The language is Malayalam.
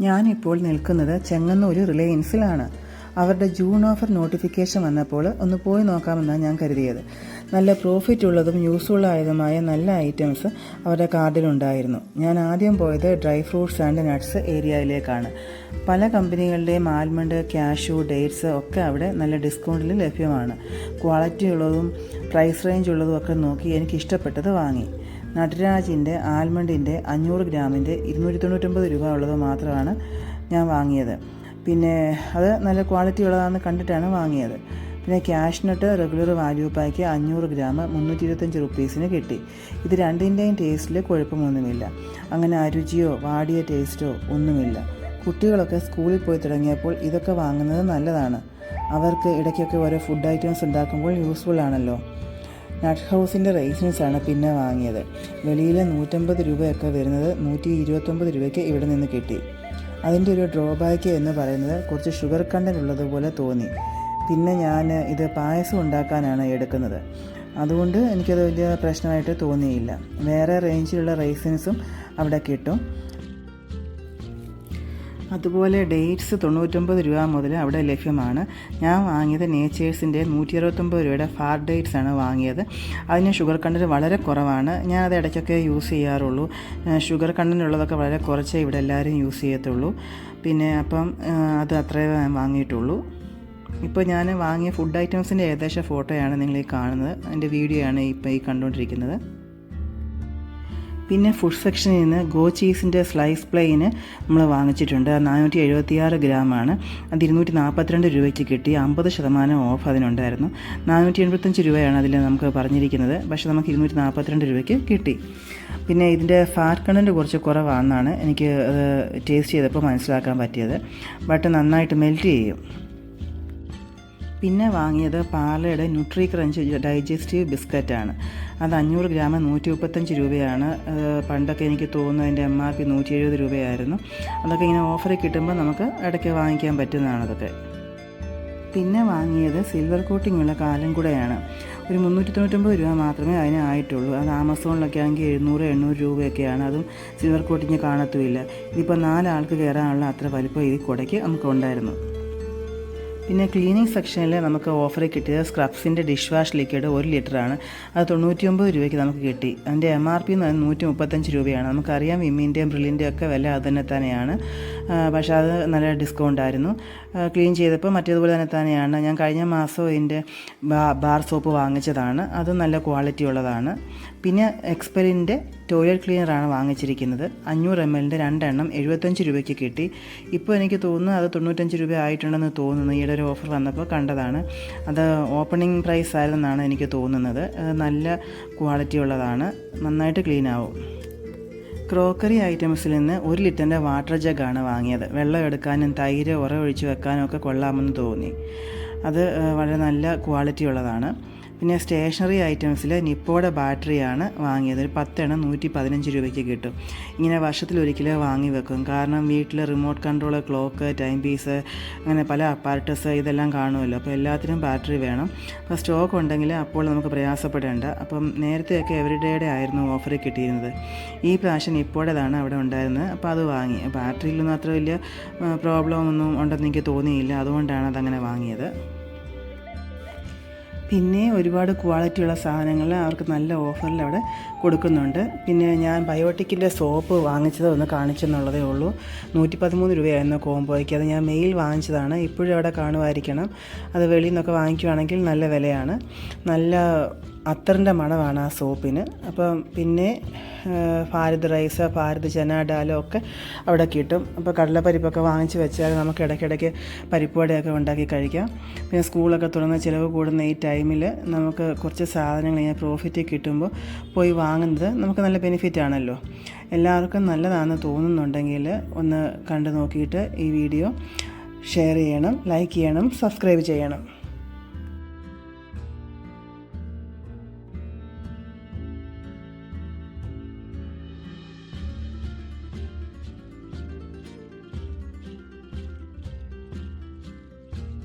ഞാനിപ്പോൾ നിൽക്കുന്നത് ചെങ്ങന്നൂർ റിലയൻസിലാണ് അവരുടെ ജൂൺ ഓഫർ നോട്ടിഫിക്കേഷൻ വന്നപ്പോൾ ഒന്ന് പോയി നോക്കാമെന്നാണ് ഞാൻ കരുതിയത്. നല്ല പ്രോഫിറ്റ് ഉള്ളതും യൂസ്ഫുൾ ആയതുമായ നല്ല ഐറ്റംസ് അവരുടെ കാർഡിലുണ്ടായിരുന്നു ഞാൻ ആദ്യം പോയത് ഡ്രൈ ഫ്രൂട്ട്സ് ആൻഡ് നട്ട്സ് ഏരിയയിലേക്കാണ് പല കമ്പനികളുടെയും ആൽമണ്ട് കാഷ്യൂ ഡേറ്റ്സ് ഒക്കെ അവിടെ നല്ല ഡിസ്കൗണ്ടിൽ ലഭ്യമാണ്. ക്വാളിറ്റി ഉള്ളതും പ്രൈസ് റേഞ്ച് ഉള്ളതും ഒക്കെ നോക്കി എനിക്ക് ഇഷ്ടപ്പെട്ടത് വാങ്ങി. നട്രാജിന്റെ ആൽമണ്ടിന്റെ അഞ്ഞൂറ് ഗ്രാമിന്റെ ഇരുന്നൂറ്റി തൊണ്ണൂറ്റൊമ്പത് രൂപ ഉള്ളത് മാത്രമാണ് ഞാൻ വാങ്ങിയത്. പിന്നെ അത് നല്ല ക്വാളിറ്റി ഉള്ളതാണെന്ന് കണ്ടിട്ടാണ് വാങ്ങിയത്. പിന്നെ cashew nut regular value pack അഞ്ഞൂറ് ഗ്രാം മുന്നൂറ്റി ഇരുപത്തഞ്ച് റുപ്പീസിന് കിട്ടി. ഇത് രണ്ടിന്റെയും ടേസ്റ്റിൽ കുഴപ്പമൊന്നുമില്ല. അങ്ങനെ അരുചിയോ വാടിയ ടേസ്റ്റോ ഒന്നുമില്ല. കുട്ടികളൊക്കെ സ്കൂളിൽ പോയി തുടങ്ങിയപ്പോൾ ഇതൊക്കെ വാങ്ങുന്നത് നല്ലതാണ്. അവർക്ക് ഇടയ്ക്കൊക്കെ ഓരോ ഫുഡ് ഐറ്റംസ് ഉണ്ടാക്കുമ്പോൾ യൂസ്ഫുൾ ആണല്ലോ. നട്ട് ഹൗസിന്റെ റേസിൻസ് ആണ് പിന്നെ വാങ്ങിയത്. വെളിയിൽ നൂറ്റമ്പത് രൂപയൊക്കെ വരുന്നത് നൂറ്റി ഇരുപത്തൊമ്പത് രൂപയ്ക്ക് ഇവിടെ നിന്ന് കിട്ടി. അതിന്റെ ഒരു ഡ്രോബാക്ക് എന്ന് പറയുന്നത് കുറച്ച് ഷുഗർ കണ്ടന്റ് ഉള്ളതുപോലെ തോന്നി. പിന്നെ ഞാൻ ഇത് പായസം ഉണ്ടാക്കാനാണ് എടുക്കുന്നത്. അതുകൊണ്ട് എനിക്കത് വലിയ പ്രശ്നമായിട്ട് തോന്നിയില്ല. വേറെ റേഞ്ചിലുള്ള റൈസിൻസും അവിടെ കിട്ടും. അതുപോലെ ഡേറ്റ്സ് തൊണ്ണൂറ്റൊമ്പത് രൂപ മുതൽ അവിടെ ലഭ്യമാണ്. ഞാൻ വാങ്ങിയത് നേച്ചേഴ്സിന്റെ നൂറ്റി അറുപത്തൊമ്പത് രൂപയുടെ ഫാർ ഡേറ്റ്സ് ആണ് വാങ്ങിയത്. അതിന് ഷുഗർ കണ്ടന്റ് വളരെ കുറവാണ്. ഞാൻ അത് ഇടയ്ക്കൊക്കെ യൂസ് ചെയ്യാറുള്ളൂ. ഷുഗർ കണ്ടന്റ് ഉള്ളതൊക്കെ വളരെ കുറച്ചേ ഇവിടെ എല്ലാവരും യൂസ് ചെയ്യത്തുള്ളൂ. പിന്നെ അപ്പം അത് അത്രേ വാങ്ങിയിട്ടുള്ളൂ. ഇപ്പോൾ ഞാൻ വാങ്ങിയ ഫുഡ് ഐറ്റംസിന്റെ ഏകദേശം ഫോട്ടോയാണ് നിങ്ങൾ ഈ കാണുന്നത്. എന്റെ വീഡിയോ ആണ് ഇപ്പോൾ ഈ കണ്ടുകൊണ്ടിരിക്കുന്നത്. പിന്നെ ഫുഡ് സെക്ഷനിൽ നിന്ന് ഗോ ചീസിന്റെ സ്ലൈസ് പ്ലെയിന് നമ്മൾ വാങ്ങിച്ചിട്ടുണ്ട്. നാനൂറ്റി എഴുപത്തിയാറ് ഗ്രാമാണ് അത് ഇരുന്നൂറ്റി നാൽപ്പത്തിരണ്ട് രൂപയ്ക്ക് കിട്ടി. അമ്പത് ശതമാനം ഓഫ് അതിനുണ്ടായിരുന്നു. നാനൂറ്റി എൺപത്തഞ്ച് രൂപയാണ് അതിൽ നമുക്ക് പറഞ്ഞിരിക്കുന്നത്. പക്ഷേ നമുക്ക് ഇരുന്നൂറ്റി നാൽപ്പത്തിരണ്ട് രൂപയ്ക്ക് കിട്ടി. പിന്നെ ഇതിന്റെ ഫാറ്റ് കണ്ടന്റ് കുറച്ച് കുറവാണെന്നാണ് എനിക്ക് ടേസ്റ്റ് ചെയ്തപ്പോൾ മനസ്സിലാക്കാൻ പറ്റിയത്. ബട്ട് നന്നായിട്ട് മെൽറ്റ് ചെയ്യും. പിന്നെ വാങ്ങിയത് പാലയുടെ ന്യൂട്രി ക്രഞ്ച് ഡൈജസ്റ്റീവ് ബിസ്ക്കറ്റാണ് അത് അഞ്ഞൂറ് ഗ്രാം നൂറ്റി മുപ്പത്തഞ്ച് രൂപയാണ് പണ്ടൊക്കെ എനിക്ക് തോന്നുന്നു അതിന്റെ എം ആർ പി നൂറ്റി എഴുപത് രൂപയായിരുന്നു. അതൊക്കെ ഇങ്ങനെ ഓഫറിൽ കിട്ടുമ്പോൾ നമുക്ക് ഇടയ്ക്ക് വാങ്ങിക്കാൻ പറ്റുന്നതാണ് അതൊക്കെ. പിന്നെ വാങ്ങിയത് സിൽവർ കോട്ടിങ്ങുള്ള കാലം കൂടെയാണ്. ഒരു മുന്നൂറ്റി തൊണ്ണൂറ്റൊമ്പത് രൂപ മാത്രമേ അതിന് ആയിട്ടുള്ളൂ. അത് ആമസോണിലൊക്കെ ആണെങ്കിൽ എഴുന്നൂറ് എണ്ണൂറ് രൂപയൊക്കെയാണ്. അതും സിൽവർ കോട്ടിങ് കാണത്തുമില്ല. ഇതിപ്പോൾ നാലാൾക്ക് കയറാനുള്ള അത്ര വലിപ്പം ഈ കുടയ്ക്ക് നമുക്ക് ഉണ്ടായിരുന്നു. പിന്നെ ക്ലീനിങ് സെക്ഷനിൽ നമുക്ക് ഓഫറിൽ കിട്ടിയത് സ്ക്രബ്സിന്റെ ഡിഷ് വാഷ് ലിക്വിഡ് ഒരു ലിറ്ററാണ് അത് തൊണ്ണൂറ്റി ഒമ്പത് രൂപയ്ക്ക് നമുക്ക് കിട്ടി. അതിന്റെ എം ആർ പി എന്ന് പറയുന്നത് നൂറ്റി മുപ്പത്തഞ്ച് രൂപയാണ്. നമുക്കറിയാം വിമ്മിന്റെയും ബ്രില്ലിന്റെയും ഒക്കെ വില അത് തന്നെ തന്നെയാണ്. പക്ഷേ അത് നല്ല ഡിസ്കൗണ്ട് ആയിരുന്നു ക്ലീൻ ചെയ്തപ്പോൾ മറ്റേതുപോലെ തന്നെ തന്നെയാണ്. ഞാൻ കഴിഞ്ഞ മാസം ഇതിന്റെ ബാർ സോപ്പ് വാങ്ങിച്ചതാണ്. അത് നല്ല ക്വാളിറ്റി ഉള്ളതാണ്. പിന്നെ എക്സ്പെലിന്റെ ടോയ്ലറ്റ് ക്ലീനറാണ് വാങ്ങിച്ചിരിക്കുന്നത്. അഞ്ഞൂറ് എം എല്ലിന്റെ രണ്ടെണ്ണം എഴുപത്തഞ്ച് രൂപയ്ക്ക് കിട്ടി. ഇപ്പോൾ എനിക്ക് തോന്നുന്നു അത് തൊണ്ണൂറ്റഞ്ച് രൂപ ആയിട്ടുണ്ടെന്ന് തോന്നുന്നു. ഈയിടെ ഒരു ഓഫർ വന്നപ്പോൾ കണ്ടതാണ്. അത് ഓപ്പണിംഗ് പ്രൈസ് ആയിരുന്നെന്നാണ് എനിക്ക് തോന്നുന്നത്. നല്ല ക്വാളിറ്റി ഉള്ളതാണ്. നന്നായിട്ട് ക്ലീൻ ആവും ക്രോക്കറി ഐറ്റംസിൽ നിന്ന് ഒരു ലിറ്ററിന്റെ വാട്ടർ ജഗ്ഗാണ് വാങ്ങിയത്. വെള്ളം എടുക്കാനും തൈര് ഉറവൊഴിച്ച് വെക്കാനും ഒക്കെ കൊള്ളാമെന്ന് തോന്നി. അത് വളരെ നല്ല ക്വാളിറ്റി ഉള്ളതാണ്. പിന്നെ സ്റ്റേഷനറി ഐറ്റംസിൽ നിപ്പോയുടെ ബാറ്ററിയാണ് വാങ്ങിയത്. ഒരു പത്തെണ്ണം നൂറ്റി പതിനഞ്ച് രൂപയ്ക്ക് കിട്ടും. ഇങ്ങനെ വർഷത്തിലൊരിക്കൽ വാങ്ങി വെക്കും. കാരണം വീട്ടിൽ remote control clock time piece അങ്ങനെ പല അപ്പാർട്ടസ് ഇതെല്ലാം കാണുമല്ലോ. അപ്പോൾ എല്ലാത്തിനും ബാറ്ററി വേണം. അപ്പോൾ സ്റ്റോക്ക് ഉണ്ടെങ്കിൽ അപ്പോൾ നമുക്ക് പ്രയാസപ്പെടേണ്ട. അപ്പം നേരത്തെയൊക്കെ എവറിഡേയുടെ ആയിരുന്നു ഓഫർ കിട്ടിയിരുന്നത്. ഈ പ്രാവശ്യം നിപ്പോയുടേതാണ് അവിടെ ഉണ്ടായിരുന്നത്. അപ്പോൾ അത് വാങ്ങി. ബാറ്ററിയിലൊന്നും അത്ര വലിയ പ്രോബ്ലം ഒന്നും ഉണ്ടെന്ന് എനിക്ക് തോന്നിയില്ല. അതുകൊണ്ടാണ് അതങ്ങനെ വാങ്ങിയത്. പിന്നെ ഒരുപാട് ക്വാളിറ്റിയുള്ള സാധനങ്ങൾ അവർക്ക് നല്ല ഓഫറിൽ അവിടെ കൊടുക്കുന്നുണ്ട്. പിന്നെ ഞാൻ ബയോട്ടിക്കിന്റെ സോപ്പ് വാങ്ങിച്ചത് ഒന്ന് കാണിച്ചെന്നുള്ളതേ ഉള്ളൂ. നൂറ്റി പതിമൂന്ന് രൂപയായിരുന്നു കോംബോയ്ക്ക്. അത് ഞാൻ മെയിൽ വാങ്ങിച്ചതാണ്. ഇപ്പോഴും അവിടെ കാണുമായിരിക്കണം. അത് വെളിയിൽ നിന്നൊക്കെ വാങ്ങിക്കുവാണെങ്കിൽ നല്ല വിലയാണ്. നല്ല അത്തറിന്റെ മണമാണ് ആ സോപ്പിന്. അപ്പം പിന്നെ ഭാരത് റൈസ് ഭാരത് ചന ഡാലോ ഒക്കെ അവിടെ കിട്ടും. അപ്പോൾ കടലപ്പരിപ്പൊക്കെ വാങ്ങിച്ച് വെച്ചാൽ നമുക്ക് ഇടയ്ക്കിടയ്ക്ക് പരിപ്പുവടയൊക്കെ ഉണ്ടാക്കി കഴിക്കാം. പിന്നെ സ്കൂളൊക്കെ തുറന്ന് ചിലവ് കൂടുന്ന ഈ ടൈമിൽ നമുക്ക് കുറച്ച് സാധനങ്ങൾ ഇങ്ങനെ പ്രോഫിറ്റ് കിട്ടുമ്പോൾ പോയി വാങ്ങുന്നത് നമുക്ക് നല്ല ബെനിഫിറ്റ് ആണല്ലോ. എല്ലാവർക്കും നല്ലതാണെന്ന് തോന്നുന്നുണ്ടെങ്കിൽ ഒന്ന് കണ്ടു നോക്കിയിട്ട് ഈ വീഡിയോ ഷെയർ ചെയ്യണം ലൈക്ക് ചെയ്യണം സബ്സ്ക്രൈബ് ചെയ്യണം.